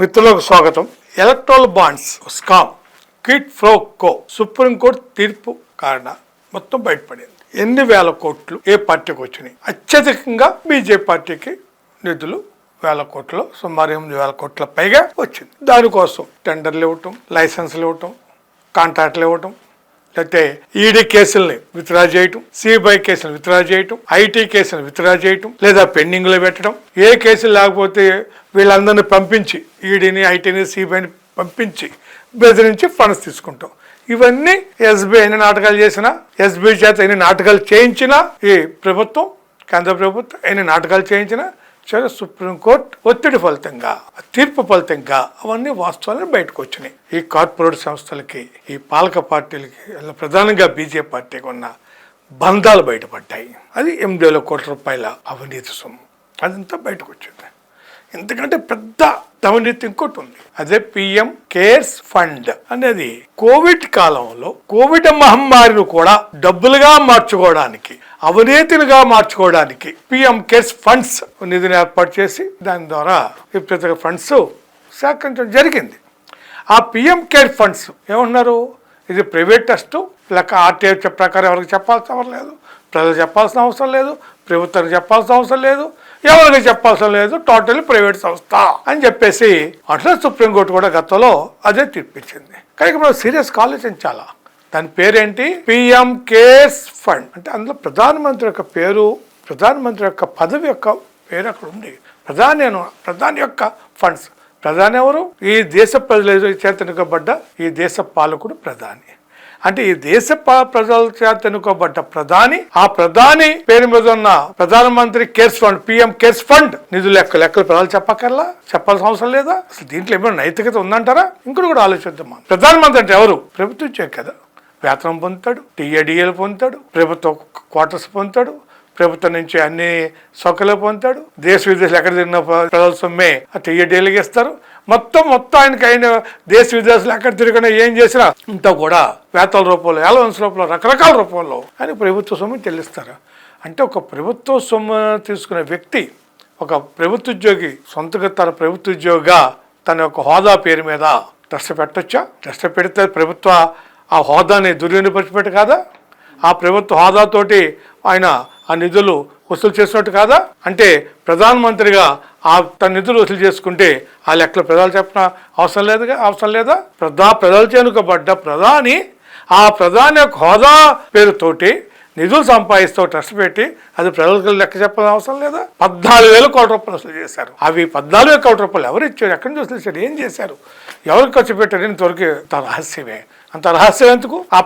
మిత్రులకు స్వాగతం. Electoral bonds scam కిట్ ఫ్రో కో సుప్రీంకోర్టు తీర్పు కారణ మొత్తం బయటపడింది. ఎన్ని వేల కోట్లు ఏ పార్టీకి వచ్చినాయి? అత్యధికంగా బీజేపీ పార్టీకి నిధులు వేల కోట్లు సుమారు ఎనిమిది వేల కోట్ల పైగా వచ్చింది. దానికోసం టెండర్లు ఇవ్వటం లైసెన్సులు ఇవ్వటం కాంట్రాక్ట్లు ఇవ్వటం లేకపోతే ఈడీ కేసుల్ని విత్డ్రా చేయటం సిబిఐ కేసులు విత్డ్రా చేయటం ఐటీ కేసులు విత్డ్రా చేయటం లేదా పెండింగ్లో పెట్టడం. ఏ కేసులు లేకపోతే వీళ్ళందరినీ పంపించి ఈడీని ఐటీని సిబిఐని పంపించి బెదిరించి ఫండ్స్ తీసుకుంటాం. ఇవన్నీ ఎస్బీఐ ఎన్ని నాటకాలు చేసినా ఎస్బీఐ చేత ఎన్ని నాటకాలు చేయించినా ఈ ప్రభుత్వం కేంద్ర ప్రభుత్వం ఎన్ని నాటకాలు చేయించినా సరే సుప్రీంకోర్టు ఒత్తిడి ఫలితంగా తీర్పు ఫలితంగా అవన్నీ వాస్తవాలను బయటకు వచ్చినాయి. ఈ కార్పొరేట్ సంస్థలకి ఈ పాలక పార్టీలకి ప్రధానంగా బీజేపీ పార్టీకి ఉన్న బంధాలు బయటపడ్డాయి. అది ఎనిమిది వేల కోట్ల రూపాయల అవినీతి సొమ్ము. అదంతా బయటకు వచ్చింది. ఎందుకంటే పెద్ద అవినీతి ఇంకోటి ఉంది. అదే పిఎం కేర్స్ ఫండ్ అనేది కోవిడ్ కాలంలో కోవిడ్ మహమ్మారిని కూడా డబ్బులుగా మార్చుకోవడానికి అవినీతినిగా మార్చుకోవడానికి పిఎం కేర్స్ ఫండ్స్ నిధిని ఏర్పాటు చేసి దాని ద్వారా విపరీత ఫండ్స్ సేకరించడం జరిగింది. ఆ పిఎం కేర్ ఫండ్స్ ఏమన్నారు ఇది ప్రైవేట్ ట్రస్ట్ లేక ఆర్టీఐ ప్రకారం ఎవరికి చెప్పాల్సిన అవసరం లేదు. ప్రజలు చెప్పాల్సిన అవసరం లేదు. ప్రభుత్వానికి చెప్పాల్సిన అవసరం లేదు. ఎవరికి చెప్పాల్సిన లేదు? టోటల్ ప్రైవేట్ సంస్థ అని చెప్పేసి అట్లా సుప్రీంకోర్టు కూడా గతంలో అదే తీర్పిచ్చింది కనుక మనం సీరియస్ ఆలోచించాలా దాని పేరేంటి? PM cares fund. అంటే అందులో ప్రధానమంత్రి యొక్క పేరు ప్రధానమంత్రి యొక్క పదవి యొక్క పేరు అక్కడ ఉంది. ప్రధాని ప్రధాని యొక్క ఫండ్స్. ప్రధాని ఎవరు? ఈ దేశ ప్రజల చేత ఎన్నుకోబడ్డ ఈ దేశ పాలకుడు ప్రధాని. అంటే ఈ దేశ ప్రజల చేత ఎన్నుకోబడ్డ ప్రధాని ఆ ప్రధాని పేరు మీద ఉన్న ప్రధానమంత్రి cares fund PM cares fund నిధులు లెక్క లెక్కలు ప్రజలు చెప్పకల్లా చెప్పాల్సిన అవసరం లేదా? అసలు దీంట్లో ఏమైనా నైతికత ఉందంటారా? ఇంకోటి కూడా ఆలోచిద్దాం ప్రధానమంత్రి అంటే ఎవరు? ప్రభుత్వం చే కదా. వేతనం పొందుతాడు టీఏడిఏలు పొందుతాడు ప్రభుత్వ క్వార్టర్స్ పొందుతాడు ప్రభుత్వం నుంచి అన్ని సౌకర్యాలు పొందుతాడు. దేశ విదేశాలు ఎక్కడ తిరిగిన ప్రజల సొమ్మే ఆ టీఏడీలకు ఇస్తారు. మొత్తం మొత్తం ఆయనకి ఆయన దేశ విదేశాలు ఎక్కడ తిరిగినా ఏం చేసినా ఇంత కూడా వేతల రూపంలో అలవన్స్ రూపంలో రకరకాల రూపంలో అని ప్రభుత్వ సొమ్ము చెల్లిస్తారు. అంటే ఒక ప్రభుత్వ సొమ్ము తీసుకునే వ్యక్తి ఒక ప్రభుత్వ ఉద్యోగి సొంతగా తన ప్రభుత్వ ఉద్యోగిగా తన యొక్క హోదా పేరు మీద ట్రస్ట్ పెట్టచ్చా? ట్రస్ట్ పెడితే ప్రభుత్వ ఆ హోదాని దుర్వినియోగపరిచిపెట్టు కాదా? ఆ ప్రభుత్వ హోదాతోటి ఆయన ఆ నిధులు వసూలు చేసినట్టు కాదా? అంటే ప్రధానమంత్రిగా ఆ తన నిధులు వసూలు చేసుకుంటే ఆ లెక్కలు ప్రజలు చెప్పిన అవసరం లేదుగా? అవసరం లేదా? ప్రధా ప్రజలు చేనుకబడ్డ ప్రధాని ఆ ప్రధాని యొక్క హోదా పేరుతోటి నిధులు సంపాదిస్తూ ట్రస్ట్ పెట్టి అది ప్రజలకు లెక్క చెప్పాల్సిన అవసరం లేదా? పద్నాలుగు వేల కోట్ల రూపాయలు వసూలు చేశారు. అవి పద్నాలుగు వేల కోట్ల రూపాయలు ఎవరు ఇచ్చారు? ఎక్కడి నుంచి వసూలు చేశారు? ఏం చేశారు ఎవరికి ఖర్చు పెట్టారు? ఇంతవరకు తన రహస్యమే. అంత రహస్యం ఎందుకు? ఆ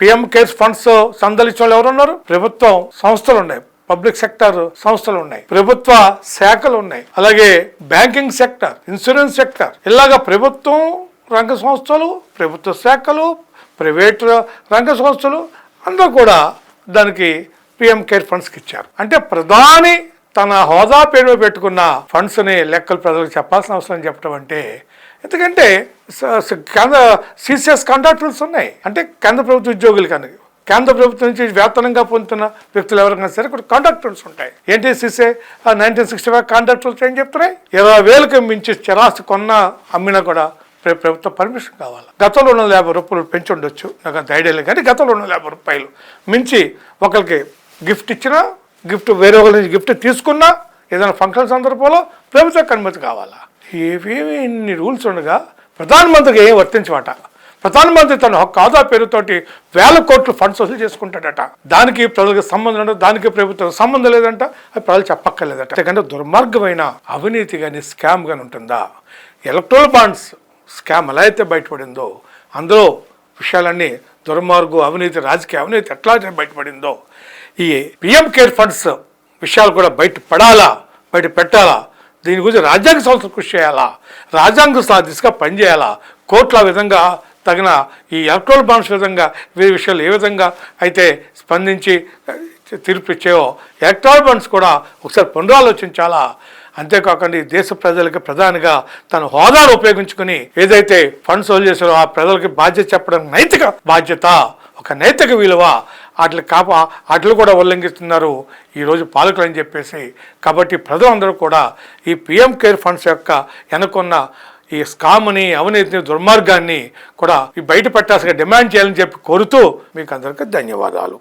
పిఎం కేర్స్ ఫండ్స్ సందలించిన వాళ్ళు ఎవరు ఉన్నారు ప్రభుత్వం సంస్థలు ఉన్నాయి. పబ్లిక్ సెక్టర్ సంస్థలు ఉన్నాయి. ప్రభుత్వ శాఖలు ఉన్నాయి. అలాగే బ్యాంకింగ్ సెక్టర్ ఇన్సూరెన్స్ సెక్టర్. ఇలాగా ప్రభుత్వం రంగ సంస్థలు ప్రభుత్వ శాఖలు ప్రైవేట్ రంగ సంస్థలు అందరూ కూడా దానికి పిఎం కేర్ ఫండ్స్కి ఇచ్చారు. అంటే ప్రధాని తన హోదా పేరు పెట్టుకున్న ఫండ్స్ని లెక్కలు ప్రజలకు చెప్పాల్సిన అవసరం చెప్పడం అంటే ఎందుకంటే స- కేంద్ర సిసిఎస్ కాంట్రాక్టర్స్ ఉన్నాయి. అంటే కేంద్ర ప్రభుత్వ ఉద్యోగులు కనుక కేంద్ర ప్రభుత్వం నుంచి వేతనంగా పొందుతున్న వ్యక్తులు ఎవరైనా సరే ఇక్కడ కాంట్రాక్టర్స్ ఉంటాయి. ఏంటి సిసే నైన్టీన్ సిక్స్టీ ఫైవ్ కాంట్రాక్టర్స్ ఏం చెప్తున్నాయి? ఇరవై వేలకు మించి చిరాస్తి కొన్న అమ్మినా కూడా ప్రభుత్వ పర్మిషన్ కావాలి? గతంలో ఉన్న యాభై రూపాయలు పెంచి ఉండొచ్చు. నాకు అంత ఐడియా లేదు కానీ గతంలో ఉన్న యాభై రూపాయలు మించి ఒకరికి గిఫ్ట్ ఇచ్చినా గిఫ్ట్ వేరే ఒకరి నుంచి గిఫ్ట్ తీసుకున్నా ఏదైనా ఫంక్షన్ సందర్భంలో ప్రభుత్వ అనుమతి కావాలా? ఏవేవి ఇన్ని రూల్స్ ఉండగా ప్రధానమంత్రికి ఏం వర్తించమాట ప్రధానమంత్రి తన హక్కు పేరుతోటి వేల కోట్లు ఫండ్స్ వసూలు చేసుకుంటాడట. దానికి ప్రజలకు సంబంధం ఉండదు దానికి ప్రభుత్వం సంబంధం లేదంట అది ప్రజలు చెప్పక్కర్లేదట. ఎందుకంటే దుర్మార్గమైన అవినీతి కానీ స్కామ్ కానీ ఉంటుందా? ఎలక్ట్రల్ బాండ్స్ స్కామ్ ఎలా అయితే బయటపడిందో అందులో విషయాలన్నీ దుర్మార్గు అవినీతి రాజకీయ అవినీతి ఎట్లా బయటపడిందో ఈ పిఎం కేర్ ఫండ్స్ విషయాలు కూడా బయటపడాలా? బయట పెట్టాలా? దీని గురించి రాజ్యాంగ సంస్థ కృషి చేయాలా? రాజ్యాంగ సా- దిశగా పనిచేయాలా కోర్టుల విధంగా తగిన ఈ ఎలక్ట్రల్ బాండ్స్ విధంగా వీరి విషయాలు ఏ విధంగా అయితే స్పందించి తీర్పు ఇచ్చాయో ఎలక్ట్రల్ బాండ్స్ కూడా ఒకసారి పునరాలోచించాలా? అంతేకాకుండా ఈ దేశ ప్రజలకి ప్రధానిగా తన హోదాను ఉపయోగించుకుని ఏదైతే ఫండ్స్ హోల్డ్ చేశారో ఆ ప్రజలకి బాధ్యత చెప్పడం నైతిక బాధ్యత ఒక నైతిక విలువ వాటిని కాప వాటిని కూడా ఉల్లంఘిస్తున్నారు. ఈరోజు పాలకులు అని చెప్పేసి. కాబట్టి ప్రజలందరూ కూడా ఈ పిఎం కేర్ ఫండ్స్ యొక్క వెనుకున్న ఈ స్కామ్ని అవినీతిని దుర్మార్గాన్ని కూడా ఈ బయట పెట్టాల్సిన డిమాండ్ చేయాలని చెప్పి కోరుతూ మీకు అందరికీ ధన్యవాదాలు.